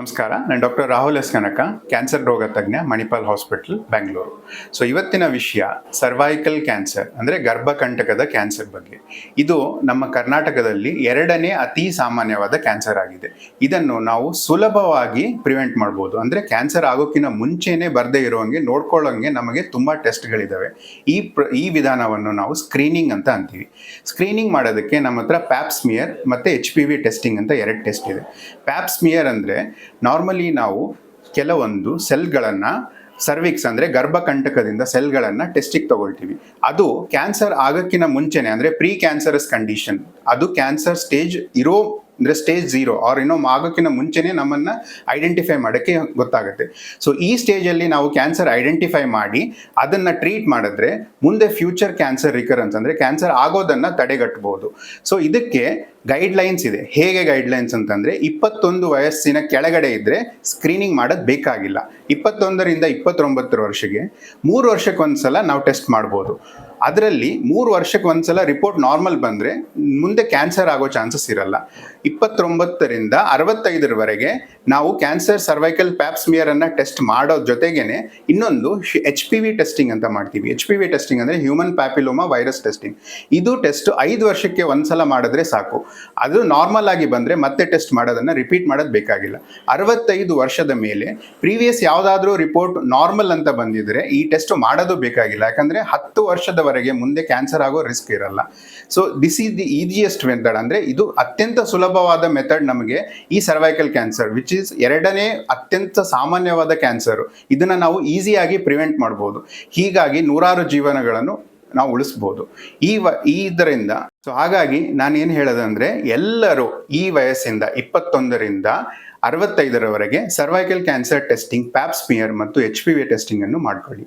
ನಮಸ್ಕಾರ, ನಾನು doctor Rahul S Kanaka, cancer ರೋಗ ತಜ್ಞ, ಮಣಿಪಾಲ್ ಹಾಸ್ಪಿಟಲ್, ಬೆಂಗಳೂರು. ಸೊ ಇವತ್ತಿನ ವಿಷಯ ಸರ್ವೈಕಲ್ ಕ್ಯಾನ್ಸರ್ ಅಂದರೆ ಗರ್ಭಕಂಟಕದ ಕ್ಯಾನ್ಸರ್ ಬಗ್ಗೆ. ಇದು ನಮ್ಮ ಕರ್ನಾಟಕದಲ್ಲಿ ಎರಡನೇ ಅತಿ ಸಾಮಾನ್ಯವಾದ ಕ್ಯಾನ್ಸರ್ ಆಗಿದೆ. ಇದನ್ನು ನಾವು ಸುಲಭವಾಗಿ ಪ್ರಿವೆಂಟ್ ಮಾಡ್ಬೋದು. ಅಂದರೆ ಕ್ಯಾನ್ಸರ್ ಆಗೋಕ್ಕಿಂತ ಮುಂಚೆನೇ ಬರದೇ ಇರೋಂಗೆ, ನೋಡ್ಕೊಳ್ಳೋಂಗೆ ನಮಗೆ ತುಂಬ ಟೆಸ್ಟ್ಗಳಿದ್ದಾವೆ ಈ ಪ್ರ, ಈ ವಿಧಾನವನ್ನು ನಾವು ಸ್ಕ್ರೀನಿಂಗ್ ಅಂತ ಅಂತೀವಿ. ಸ್ಕ್ರೀನಿಂಗ್ ಮಾಡೋದಕ್ಕೆ ನಮ್ಮ ಹತ್ರ ಪ್ಯಾಪ್ಸ್ಮಿಯರ್ ಮತ್ತು ಎಚ್ ಪಿ ವಿ ಟೆಸ್ಟಿಂಗ್ ಅಂತ ಎರಡು ಟೆಸ್ಟ್ ಇದೆ. ಪ್ಯಾಪ್ಸ್ಮಿಯರ್ ಅಂದರೆ ನಾರ್ಮಲಿ ನಾವು ಕೆಲವೊಂದು ಸೆಲ್ಗಳನ್ನು ಸರ್ವಿಕ್ಸ್ ಅಂದರೆ ಗರ್ಭಕಂಟಕದಿಂದ ಸೆಲ್ಗಳನ್ನು ಟೆಸ್ಟಿಗೆ ತಗೊಳ್ತೀವಿ. ಅದು ಕ್ಯಾನ್ಸರ್ ಆಗೋಕ್ಕಿಂತ ಮುಂಚೆನೆ, ಅಂದರೆ ಪ್ರೀ ಕ್ಯಾನ್ಸರಸ್ ಕಂಡೀಷನ್ ಅದು ಕ್ಯಾನ್ಸರ್ ಸ್ಟೇಜ್ ಇರೋ ಅಂದರೆ ಸ್ಟೇಜ್ ಝೀರೋ ಅವ್ರು ಇನ್ನೂ ಆಗೋಕ್ಕಿಂತ ಮುಂಚೆನೇ ನಮ್ಮನ್ನು ಐಡೆಂಟಿಫೈ ಮಾಡೋಕ್ಕೆ ಗೊತ್ತಾಗುತ್ತೆ. ಸೊ ಈ ಸ್ಟೇಜಲ್ಲಿ ನಾವು ಕ್ಯಾನ್ಸರ್ ಐಡೆಂಟಿಫೈ ಮಾಡಿ, ಅದನ್ನು ಟ್ರೀಟ್ ಮಾಡಿದ್ರೆ ಮುಂದೆ ಫ್ಯೂಚರ್ ಕ್ಯಾನ್ಸರ್ ರಿಕರೆನ್ಸ್ ಅಂದರೆ ಕ್ಯಾನ್ಸರ್ ಆಗೋದನ್ನು ತಡೆಗಟ್ಟಬಹುದು ಸೊ ಇದಕ್ಕೆ ಗೈಡ್ಲೈನ್ಸ್ ಇದೆ. ಹೇಗೆ ಗೈಡ್ಲೈನ್ಸ್ ಅಂತಂದರೆ ಇಪ್ಪತ್ತೊಂದು ವಯಸ್ಸಿನ ಕೆಳಗಡೆ ಇದ್ದರೆ ಸ್ಕ್ರೀನಿಂಗ್ ಮಾಡೋದು ಬೇಕಾಗಿಲ್ಲ. ಇಪ್ಪತ್ತೊಂದರಿಂದ ಇಪ್ಪತ್ತೊಂಬತ್ತರ ವರ್ಷಕ್ಕೆ ಮೂರು ವರ್ಷಕ್ಕೊಂದ್ಸಲ ನಾವು ಟೆಸ್ಟ್ ಮಾಡ್ಬೋದು. ಅದರಲ್ಲಿ ಮೂರು ವರ್ಷಕ್ಕೆ ಒಂದ್ಸಲ ರಿಪೋರ್ಟ್ ನಾರ್ಮಲ್ ಬಂದರೆ ಮುಂದೆ ಕ್ಯಾನ್ಸರ್ ಆಗೋ ಚಾನ್ಸಸ್ ಇರಲ್ಲ. ಇಪ್ಪತ್ತೊಂಬತ್ತರಿಂದ ಅರವತ್ತೈದರವರೆಗೆ ನಾವು ಕ್ಯಾನ್ಸರ್ ಸರ್ವೈಕಲ್ ಪ್ಯಾಪ್ಸ್ಮಿಯರನ್ನು ಟೆಸ್ಟ್ ಮಾಡೋ ಜೊತೆಗೇನೆ ಇನ್ನೊಂದು ಎಚ್ ಪಿ ವಿ ಟೆಸ್ಟಿಂಗ್ ಅಂತ ಮಾಡ್ತೀವಿ. ಎಚ್ ಪಿ ವಿ ಟೆಸ್ಟಿಂಗ್ ಅಂದರೆ ಹ್ಯೂಮನ್ ಪ್ಯಾಪಿಲೋಮಾ ವೈರಸ್ ಟೆಸ್ಟಿಂಗ್ ಇದು ಟೆಸ್ಟ್ ಐದು ವರ್ಷಕ್ಕೆ ಒಂದ್ಸಲ ಮಾಡಿದ್ರೆ ಸಾಕು. ಅದು ನಾರ್ಮಲ್ ಆಗಿ ಬಂದರೆ ಮತ್ತೆ ಟೆಸ್ಟ್ ಮಾಡೋದನ್ನು ರಿಪೀಟ್ ಮಾಡೋದು ಬೇಕಾಗಿಲ್ಲ. ಅರವತ್ತೈದು ವರ್ಷದ ಮೇಲೆ ಪ್ರೀವಿಯಸ್ ಯಾವುದಾದ್ರೂ ರಿಪೋರ್ಟ್ ನಾರ್ಮಲ್ ಅಂತ ಬಂದಿದ್ರೆ ಈ ಟೆಸ್ಟ್ ಮಾಡೋದು ಬೇಕಾಗಿಲ್ಲ. ಯಾಕಂದರೆ ಹತ್ತು ವರ್ಷದವರೆಗೆ ಮುಂದೆ ಕ್ಯಾನ್ಸರ್ ಆಗೋ ರಿಸ್ಕ್ ಇರಲ್ಲ. So this is the easiest method ಅಂದರೆ ಇದು ಅತ್ಯಂತ ಸುಲಭವಾದ ಮೆಥಡ್ ನಮಗೆ ಈ ಸರ್ವೈಕಲ್ ಕ್ಯಾನ್ಸರ್ ವಿಚ್ ಈಸ್ ಎರಡನೇ ಅತ್ಯಂತ ಸಾಮಾನ್ಯವಾದ ಕ್ಯಾನ್ಸರ್ ಇದನ್ನು ನಾವು ಈಸಿಯಾಗಿ ಪ್ರಿವೆಂಟ್ ಮಾಡ್ಬೋದು. ಹೀಗಾಗಿ ನೂರಾರು ಜೀವನಗಳನ್ನು ನಾವು ಉಳಿಸ್ಬೋದು. ಈ ವ ಇದರಿಂದ ಸೊ ಹಾಗಾಗಿ ನಾನು ಏನು ಹೇಳೋದಂದ್ರೆ ಎಲ್ಲರೂ ಈ ವಯಸ್ಸಿಂದ ಇಪ್ಪತ್ತೊಂದರಿಂದ ಅರವತ್ತೈದರವರೆಗೆ cervical cancer testing pap smear ಮತ್ತು ಎಚ್ ಪಿ ವಿ ಟೆಸ್ಟಿಂಗ್ ಅನ್ನು ಮಾಡ್ಕೊಳ್ಳಿ.